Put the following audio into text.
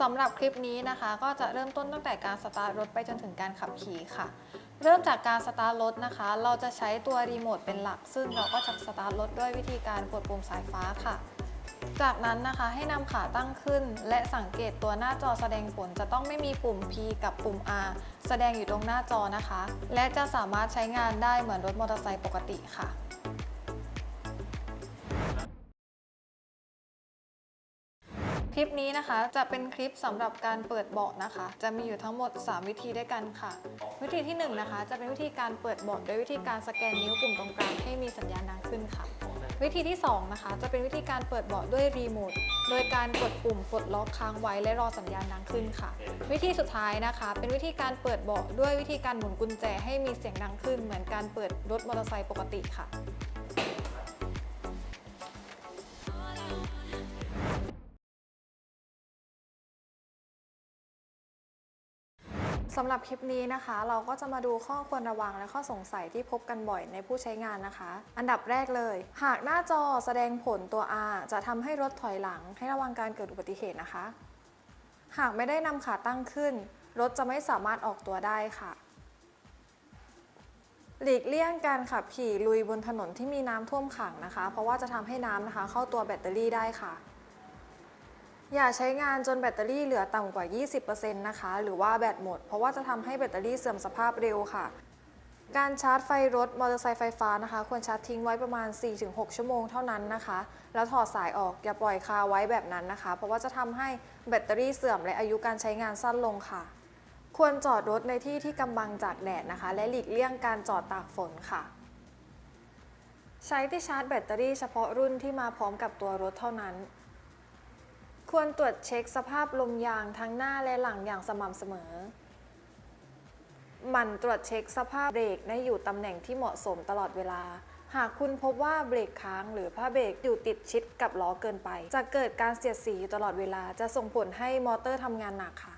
สำหรับคลิปนี้นะคะ ก็จะเริ่มต้นตั้งแต่การสตาร์ทรถไปจนถึงการขับขี่ค่ะ เริ่มจากการสตาร์ทรถนะคะ เราจะใช้ตัวรีโมทเป็นหลัก ซึ่งเราก็จะสตาร์ทรถด้วยวิธีการกดปุ่มสายฟ้าค่ะ จากนั้นนะคะให้นำขาตั้งขึ้น และสังเกตตัวหน้าจอแสดงผลจะต้องไม่มีปุ่ม P กับปุ่ม R แสดงอยู่ตรงหน้าจอนะคะ และจะสามารถใช้งานได้เหมือนรถมอเตอร์ไซค์ปกติค่ะ คลิปนี้นะคะจะเป็นคลิปสำหรับการเปิดเบาะนะคะ จะมีอยู่ทั้งหมด 3 วิธีด้วยกันค่ะ วิธีที่ 1 นะคะ จะเป็นวิธีการเปิดเบาะโดยวิธีการสแกนนิ้วปุ่มตรงกลางให้มีสัญญาณดังขึ้นค่ะ วิธีที่ 2 นะคะ จะเป็นวิธีการเปิดเบาะด้วยรีโมทโดยการกดปุ่มปลดล็อกค้างไว้และรอสัญญาณดังขึ้นค่ะ วิธีสุดท้ายนะคะ เป็นวิธีการเปิดเบาะด้วยวิธีการหมุนกุญแจให้มีเสียงดังขึ้น เหมือนการเปิดรถมอเตอร์ไซค์ปกติค่ะ สำหรับคลิปนี้นะคะ เราก็จะมาดูข้อควรระวังและข้อสงสัยที่พบกันบ่อยในผู้ใช้งานนะคะ อันดับแรกเลย หากหน้าจอแสดงผลตัว R จะทำให้รถถอยหลัง ให้ระวังการเกิดอุบัติเหตุนะคะ หากไม่ได้นำขาตั้งขึ้น รถจะไม่สามารถออกตัวได้ค่ะ หลีกเลี่ยงการขับขี่ลุยบนถนนที่มีน้ำท่วมขังนะคะ เพราะว่าจะทำให้น้ำนะคะ เข้าตัวแบตเตอรี่ได้ค่ะ อย่าใช้งานจนแบตเตอรี่เหลือต่ำกว่า 20%นะคะ หรือว่าแบตหมด เพราะว่าจะทำให้แบตเตอรี่เสื่อมสภาพเร็วค่ะ การชาร์จไฟรถมอเตอร์ไซค์ไฟฟ้านะคะ ควรชาร์จทิ้งไว้ประมาณ 4-6 ชั่วโมงเท่านั้นนะคะ แล้วถอดสายออกอย่าปล่อยคาไว้แบบนั้นนะคะ เพราะว่าจะทำให้แบตเตอรี่เสื่อมและอายุการใช้งานสั้นลงค่ะ ควรจอดรถในที่ที่กำบังจากแดดนะคะ และหลีกเลี่ยงการจอดตากฝนค่ะใช้ที่ชาร์จแบตเตอรี่เฉพาะรุ่นที่มาพร้อมกับตัวรถเท่านั้น ควรตรวจเช็คสภาพลมยางทั้งหน้าและหลังอย่างสม่ำเสมอ หมั่นตรวจเช็คสภาพเบรกในอยู่ตำแหน่งที่เหมาะสมตลอดเวลา หากคุณพบว่าเบรกค้างหรือผ้าเบรกอยู่ติดชิดกับล้อเกินไป จะเกิดการเสียดสีอยู่ตลอดเวลา จะส่งผลให้มอเตอร์ทำงานหนักค่ะ